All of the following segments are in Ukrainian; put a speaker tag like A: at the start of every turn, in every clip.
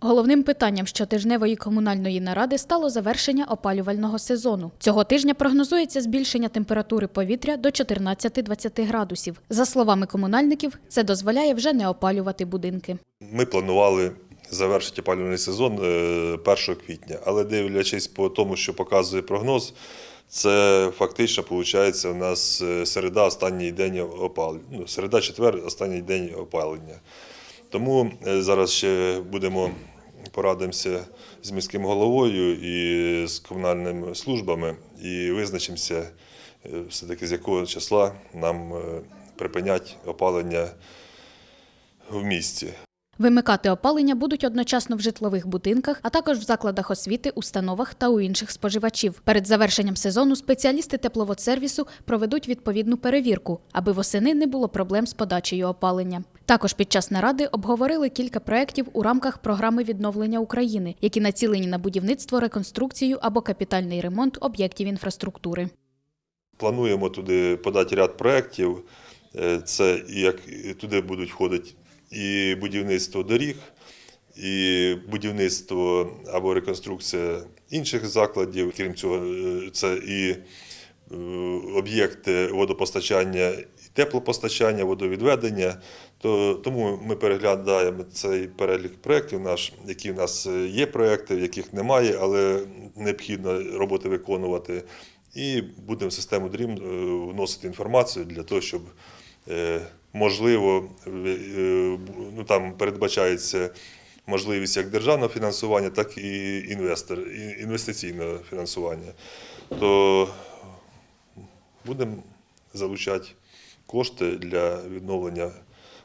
A: Головним питанням щотижневої комунальної наради стало завершення опалювального сезону. Цього тижня прогнозується збільшення температури повітря до 14-20 градусів. За словами комунальників, це дозволяє вже не опалювати будинки.
B: Ми планували завершити опалювальний сезон е, 1 квітня, але дивлячись по тому, що показує прогноз, це фактично виходить у нас е, середа, останній день опалення. Ну, середа, четвер, останній день опалення. Тому е, зараз ще будемо порадимося з міським головою і з комунальними службами і визначимося е, все-таки з якого числа нам е, припинять опалення в місті.
A: Вимикати опалення будуть одночасно в житлових будинках, а також в закладах освіти, установах та у інших споживачів. Перед завершенням сезону спеціалісти тепловодсервісу проведуть відповідну перевірку, аби восени не було проблем з подачею опалення. Також під час наради обговорили кілька проєктів у рамках програми відновлення України, які націлені на будівництво, реконструкцію або капітальний ремонт об'єктів інфраструктури.
B: Плануємо туди подати ряд проєктів. Е, Це як туди будуть входити і будівництво доріг, і будівництво або реконструкція інших закладів. Крім цього, е, це і е, об'єкти водопостачання, теплопостачання, водовідведення. То, тому ми переглядаємо цей перелік проєктів наш, які в нас є проєкти, в яких немає, але необхідно роботи виконувати. І будемо в систему DREAM е, вносити інформацію для того, щоб е, можливо, е, ну там передбачається можливість як державного фінансування, так і інвестор, інвестиційного фінансування. То будемо залучати кошти для відновлення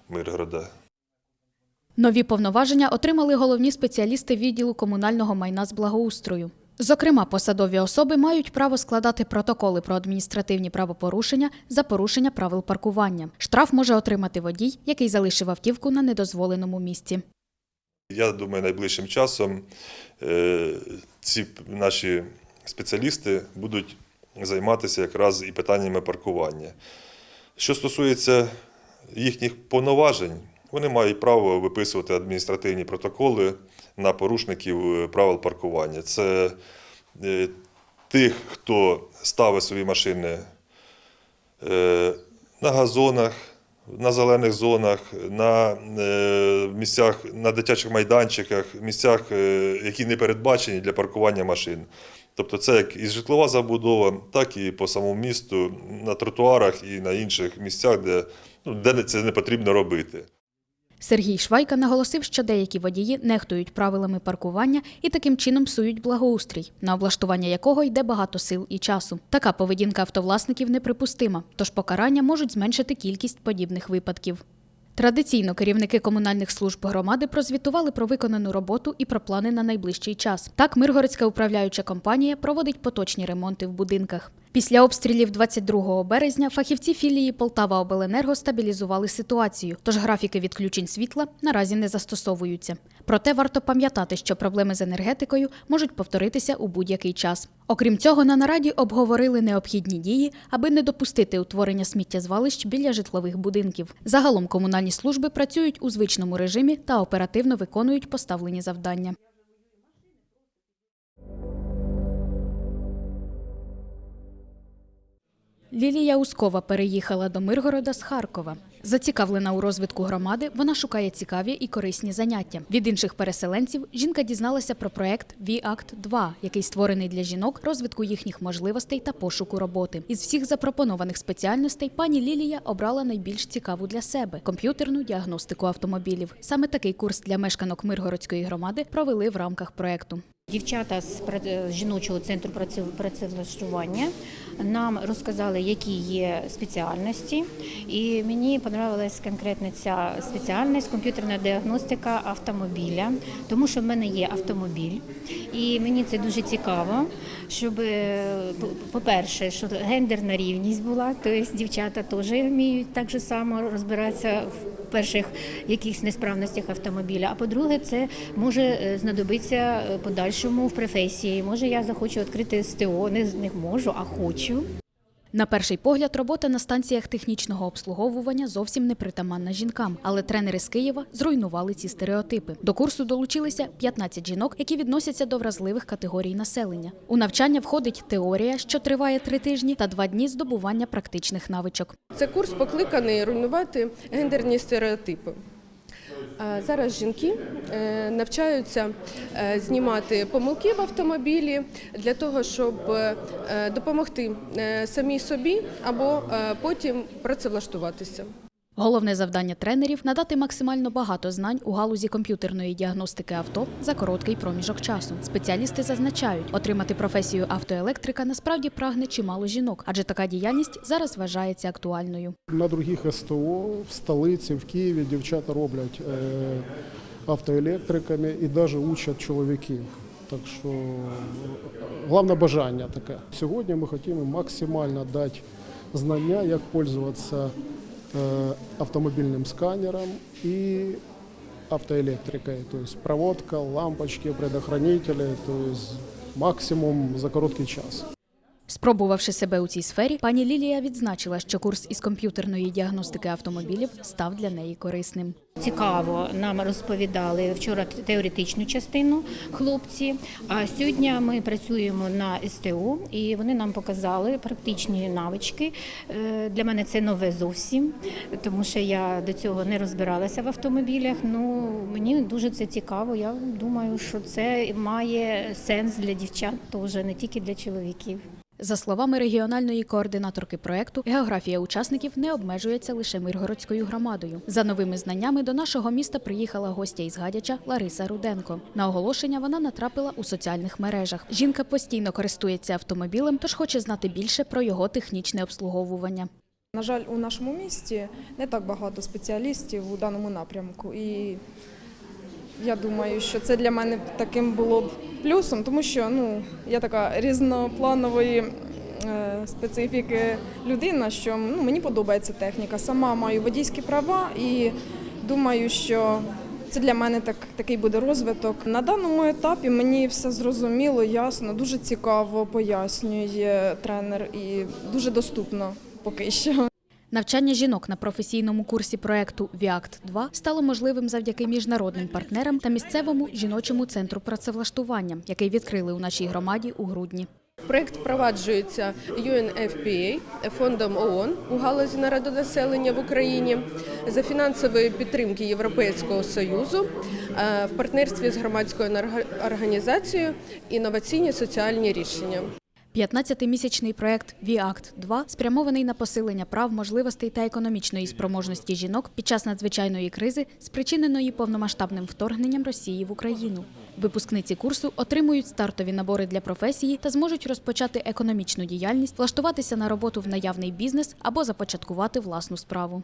B: Миргорода.
A: Нові повноваження отримали головні спеціалісти відділу комунального майна з благоустрою. Зокрема, посадові особи мають право складати протоколи про адміністративні правопорушення за порушення правил паркування. Штраф може отримати водій, який залишив автівку на недозволеному місці.
B: Я думаю, найближчим часом е, ці наші спеціалісти будуть займатися якраз і питаннями паркування. Що стосується їхніх повноважень, вони мають право виписувати адміністративні протоколи на порушників е, правил паркування. Це е, тих, хто ставить свої машини е, на газонах, на зелених зонах, на місцях, на дитячих майданчиках, місцях, які не передбачені для паркування машин. Тобто це як і житлова забудова, так і по самому місту, на тротуарах і на інших місцях, де, ну, де це не потрібно робити.
A: Сергій Швайка наголосив, що деякі водії нехтують правилами паркування і таким чином псують благоустрій, на облаштування якого йде багато сил і часу. Така поведінка автовласників неприпустима, тож покарання можуть зменшити кількість подібних випадків. Традиційно керівники комунальних служб громади прозвітували про виконану роботу і про плани на найближчий час. Так, Миргородська управляюча компанія проводить поточні ремонти в будинках. Після обстрілів 22 березня фахівці філії Полтава Обленерго стабілізували ситуацію, тож графіки відключень світла наразі не застосовуються. Проте варто пам'ятати, що проблеми з енергетикою можуть повторитися у будь-який час. Окрім цього, на нараді обговорили необхідні дії, аби не допустити утворення сміттєзвалищ біля житлових будинків. Загалом комунальні служби працюють у звичному режимі та оперативно виконують поставлені завдання. Лілія Ускова переїхала до Миргорода з Харкова. Зацікавлена у розвитку громади, вона шукає цікаві і корисні заняття. Від інших переселенців жінка дізналася про проект «ВІАКТ 2 який створений для жінок, розвитку їхніх можливостей та пошуку роботи. Із всіх запропонованих спеціальностей пані Лілія обрала найбільш цікаву для себе комп'ютерну діагностику автомобілів. Саме такий курс для мешканок Миргородської громади провели в рамках проекту.
C: Дівчата з жіночого центру працевлаштування нам розказали, які є спеціальності, і мені понравилась конкретно ця спеціальність комп'ютерна діагностика автомобіля, тому що в мене є автомобіль, і мені це дуже цікаво, щоб, е, по- по-перше, щоб гендерна рівність була, тобто дівчата теж вміють так само розбиратися в перших якихось несправностях автомобіля. А по-друге, це може е, знадобитися е, подальшому в професії. Може, я захочу відкрити СТО, не, не можу, а хочу.
A: На перший погляд, робота на станціях технічного обслуговування зовсім не притаманна жінкам, але тренери з Києва зруйнували ці стереотипи. До курсу долучилися 15 жінок, які відносяться до вразливих категорій населення. У навчання входить теорія, що триває три тижні, та два дні здобування практичних навичок.
D: Це курс покликаний руйнувати гендерні стереотипи. А Зараз жінки е, навчаються е, знімати помилки в автомобілі для того, щоб е, допомогти е, самій собі або е, потім працевлаштуватися.
A: Головне завдання тренерів надати максимально багато знань у галузі комп'ютерної діагностики авто за короткий проміжок часу. Спеціалісти зазначають, отримати професію автоелектрика насправді прагне чимало жінок, адже така діяльність зараз вважається актуальною.
E: На других СТО в столиці, в Києві дівчата роблять е, автоелектриками і навіть учать чоловіків. Так що головне бажання таке. Сьогодні ми хочемо максимально дати знання, як пользуватися е, автомобільним сканером і автоелектрикою. Тобто проводка, лампочки, предохранителі, тобто максимум за короткий час.
A: Спробувавши себе у цій сфері, пані Лілія відзначила, що курс із комп'ютерної діагностики автомобілів став для неї корисним.
C: Цікаво, нам розповідали вчора теоретичну частину хлопці. А сьогодні ми працюємо на СТО, і вони нам показали практичні навички. Е, Для мене це нове зовсім, тому що я до цього не розбиралася в автомобілях. Ну мені дуже це цікаво. Я думаю, що це має сенс для дівчат, теж не тільки для чоловіків.
A: За словами регіональної координаторки проекту, географія учасників не обмежується лише Миргородською громадою. За новими знаннями до нашого міста приїхала гостя із Гадяча Лариса Руденко. На оголошення вона натрапила у соціальних мережах. Жінка постійно користується автомобілем, тож хоче знати більше про його технічне обслуговування.
F: На жаль, у нашому місті не так багато спеціалістів у даному напрямку. І я думаю, що це для мене таким було б плюсом, тому що ну, я така різнопланової е, специфіки людина, що ну, мені подобається техніка. Сама маю водійські права і думаю, що це для мене так, такий буде розвиток. На даному етапі мені все зрозуміло, ясно, дуже цікаво пояснює тренер і дуже доступно поки що.
A: Навчання жінок на професійному курсі проекту Віакт 2 стало можливим завдяки міжнародним партнерам та місцевому жіночому центру працевлаштування, який відкрили у нашій громаді у грудні.
D: Проект впроваджується UNFPA, фондом ООН у галузі народонаселення в Україні за фінансової підтримки Європейського союзу е, в партнерстві з громадською організацією інноваційні соціальні рішення.
A: 15-місячний проект Віакт 2 спрямований на посилення прав, можливостей та економічної спроможності жінок під час надзвичайної кризи, спричиненої повномасштабним вторгненням Росії в Україну. Випускниці курсу отримують стартові набори для професії та зможуть розпочати економічну діяльність, влаштуватися на роботу в наявний бізнес або започаткувати власну справу.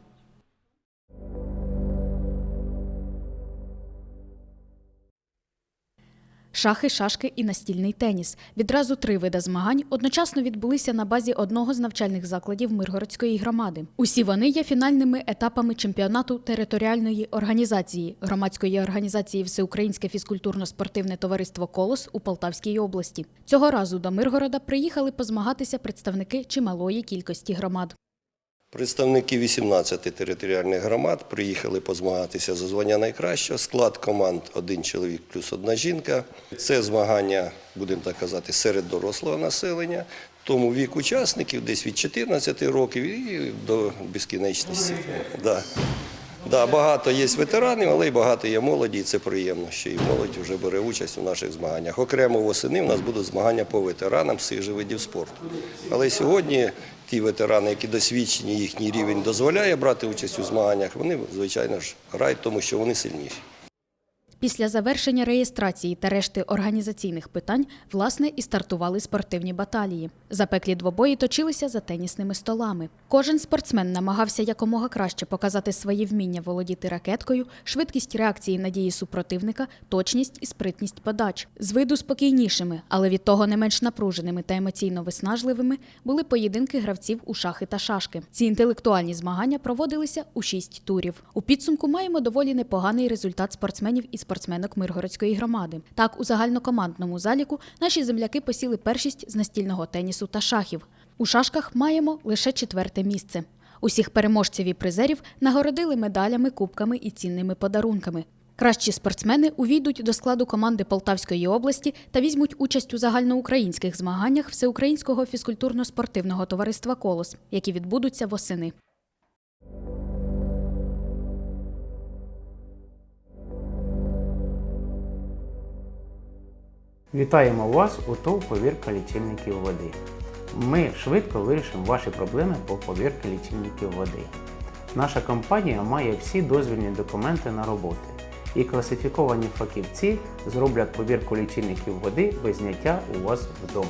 A: Шахи, шашки і настільний теніс. Відразу три види змагань одночасно відбулися на базі одного з навчальних закладів Миргородської громади. Усі вони є фінальними етапами чемпіонату територіальної організації громадської організації Всеукраїнське фізкультурно-спортивне товариство Колос у Полтавській області. Цього разу до Миргорода приїхали позмагатися представники чималої кількості громад.
G: Представники 18 територіальних громад приїхали позмагатися за звання найкращого. Склад команд один чоловік плюс одна жінка. Це змагання, будемо так казати, серед дорослого населення. Тому вік учасників десь від 14 років і до безкінечності. Да. Да, багато є ветеранів, але й багато є молоді, і це приємно, що і молодь вже бере участь у наших змаганнях. Окремо восени у нас будуть змагання по ветеранам всіх же видів спорту. Але сьогодні ті ветерани, які досвідчені, їхній рівень дозволяє брати участь у змаганнях, вони, звичайно ж, грають, тому що вони сильніші.
A: Після завершення реєстрації та решти організаційних питань, власне, і стартували спортивні баталії. Запеклі двобої точилися за тенісними столами. Кожен спортсмен намагався якомога краще показати свої вміння володіти ракеткою, швидкість реакції на дії супротивника, точність і спритність подач. З виду спокійнішими, але від того не менш напруженими та емоційно виснажливими були поєдинки гравців у шахи та шашки. Ці інтелектуальні змагання проводилися у шість турів. У підсумку маємо доволі непоганий результат спортсменів і спортсменок Миргородської громади. Так, у загальнокомандному заліку наші земляки посіли першість з настільного тенісу та шахів. У шашках маємо лише четверте місце. Усіх переможців і призерів нагородили медалями, кубками і цінними подарунками. Кращі спортсмени увійдуть до складу команди Полтавської області та візьмуть участь у загальноукраїнських змаганнях Всеукраїнського фізкультурно-спортивного товариства Колос, які відбудуться восени.
H: Вітаємо вас у ТОВ повірка лічильників води. Ми швидко вирішимо ваші проблеми по повірці лічильників води. Наша компанія має всі дозвільні документи на роботи, і класифіковані фахівці зроблять повірку лічильників води без зняття у вас вдома.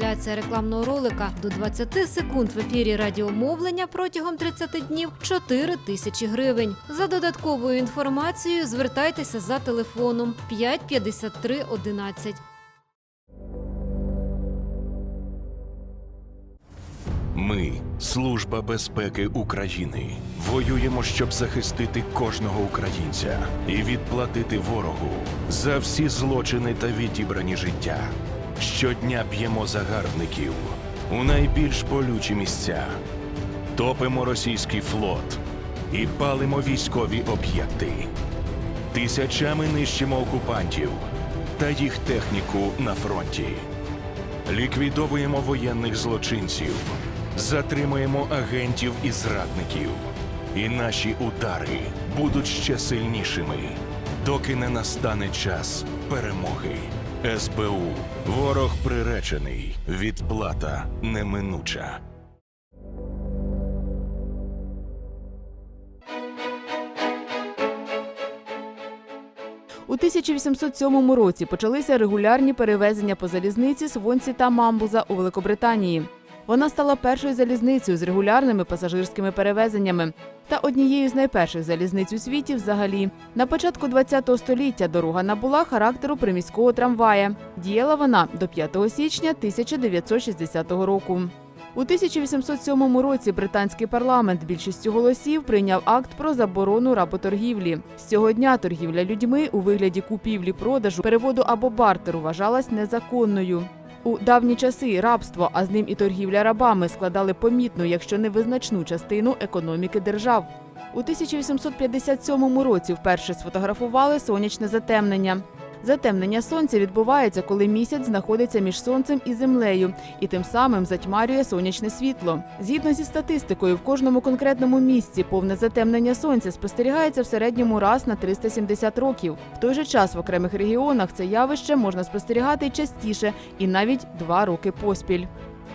I: рекламного ролика до 20 секунд в ефірі радіомовлення протягом 30 днів 4 тисячі гривень. За додатковою інформацією звертайтеся за телефоном 5 53 11.
J: Ми, Служба безпеки України, воюємо, щоб захистити кожного українця і відплатити ворогу за всі злочини та відібрані життя. Щодня б'ємо загарбників у найбільш болючі місця, топимо російський флот і палимо військові об'єкти. Тисячами нищимо окупантів та їх техніку на фронті. Ліквідовуємо воєнних злочинців, затримуємо агентів і зрадників. І наші удари будуть ще сильнішими, доки не настане час перемоги. СБУ. Ворог приречений. Відплата неминуча.
K: У 1807 році почалися регулярні перевезення по залізниці Свонці та Мамбуза у Великобританії. Вона стала першою залізницею з регулярними пасажирськими перевезеннями та однією з найперших залізниць у світі взагалі. На початку ХХ століття дорога набула характеру приміського трамвая. Діяла вона до 5 січня 1960 року. У 1807 році британський парламент більшістю голосів прийняв акт про заборону работоргівлі. З цього дня торгівля людьми у вигляді купівлі-продажу, переводу або бартеру вважалась незаконною. У давні часи рабство, а з ним і торгівля рабами складали помітну, якщо не визначну частину економіки держав. У 1857 році вперше сфотографували сонячне затемнення. Затемнення сонця відбувається, коли місяць знаходиться між сонцем і землею, і тим самим затьмарює сонячне світло. Згідно зі статистикою, в кожному конкретному місці повне затемнення сонця спостерігається в середньому раз на 370 років. В той же час в окремих регіонах це явище можна спостерігати частіше, і навіть два роки поспіль.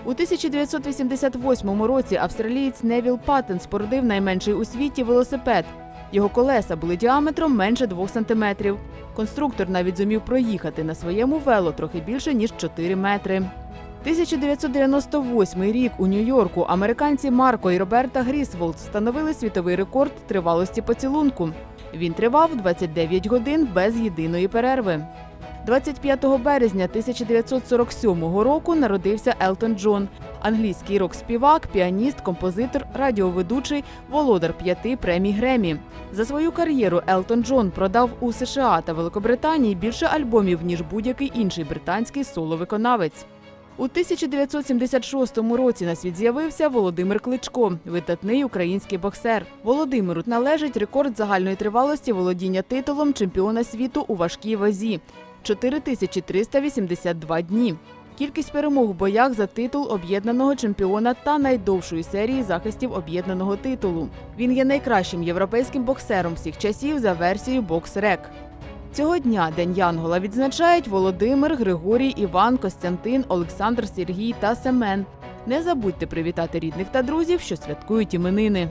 K: У 1988 році австралієць Невіл Паттен спорудив найменший у світі велосипед. Його колеса були діаметром менше 2 сантиметрів. Конструктор навіть зумів проїхати на своєму вело трохи більше ніж 4 метри. 1998 рік у Нью-Йорку американці Марко і Роберта Грісволд встановили світовий рекорд тривалості поцілунку. Він тривав 29 годин без єдиної перерви. 25 березня 1947 року народився Елтон Джон, англійський рок-співак, піаніст, композитор, радіоведучий, володар п'яти премій Гремі. За свою кар'єру Елтон Джон продав у США та Великобританії більше альбомів ніж будь-який інший британський соло-виконавець. У 1976 році на світ з'явився Володимир Кличко, видатний український боксер. Володимиру належить рекорд загальної тривалості володіння титулом чемпіона світу у важкій вазі 4382 дні. Кількість перемог у боях за титул об'єднаного чемпіона та найдовшої серії захистів об'єднаного титулу. Він є найкращим європейським боксером всіх часів за версією BoxRec. Цього дня День Янгола відзначають Володимир, Григорій, Іван, Костянтин, Олександр, Сергій та Семен. Не забудьте привітати рідних та друзів, що святкують іменини.